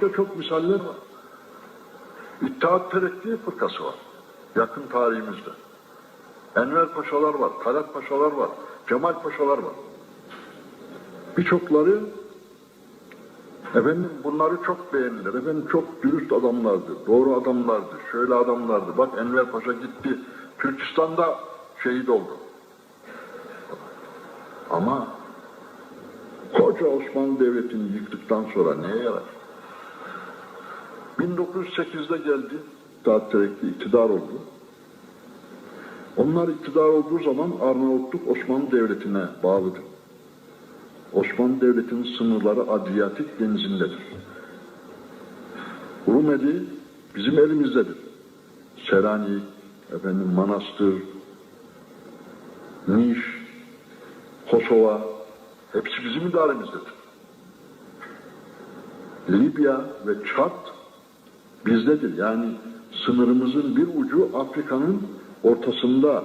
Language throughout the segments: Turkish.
Başka çok misaller var. İttihat Terakki fırkası var. Yakın tarihimizde. Enver Paşalar var, Talat Paşalar var, Cemal Paşalar var. Birçokları efendim bunları çok beğendiler. Efendim çok dürüst adamlardı, doğru adamlardı, şöyle adamlardı. Bak Enver Paşa gitti, Türkistan'da şehit oldu. Ama koca Osmanlı Devleti'ni yıktıktan sonra neye yarar? 1908'de geldi, İttihat Terakki iktidar oldu. Onlar iktidar olduğu zaman Arnavutluk Osmanlı Devleti'ne bağlıdır. Osmanlı Devleti'nin sınırları Adriyatik denizindedir. Rumeli bizim elimizdedir. Selanik, efendim Manastır, Niş, Kosova hepsi bizim idaremizdedir. Libya ve Çad bizdedir. Yani sınırımızın bir ucu Afrika'nın ortasında,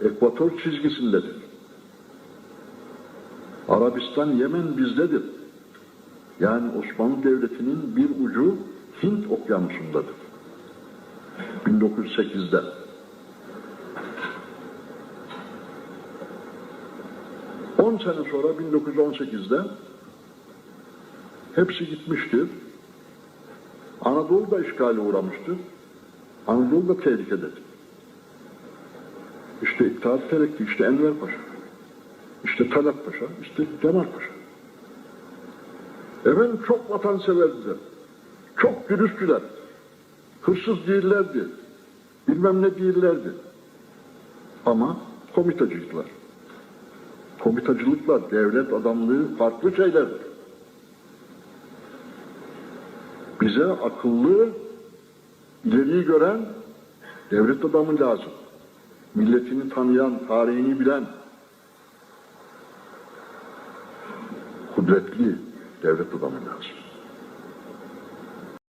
ekvator çizgisindedir. Arabistan, Yemen bizdedir. Yani Osmanlı Devleti'nin bir ucu Hint okyanusundadır. 1908'de. On sene sonra 1918'de hepsi gitmiştir. Anadolu da işgale uğramıştır. Anadolu da tehlikededir. İşte İttihat Terakki, işte Enver Paşa, işte Talat Paşa, işte Cemal Paşa. Efendim çok vatanseverdiler. Çok dürüsttüler. Hırsız değillerdi. Bilmem ne değillerdi. Ama komitacıydılar. Komitacılıkla devlet adamlığı farklı şeylerdir. Bize akıllı, ileriyi gören devlet adamı lazım. Milletini tanıyan, tarihini bilen, kudretli devlet adamı lazım.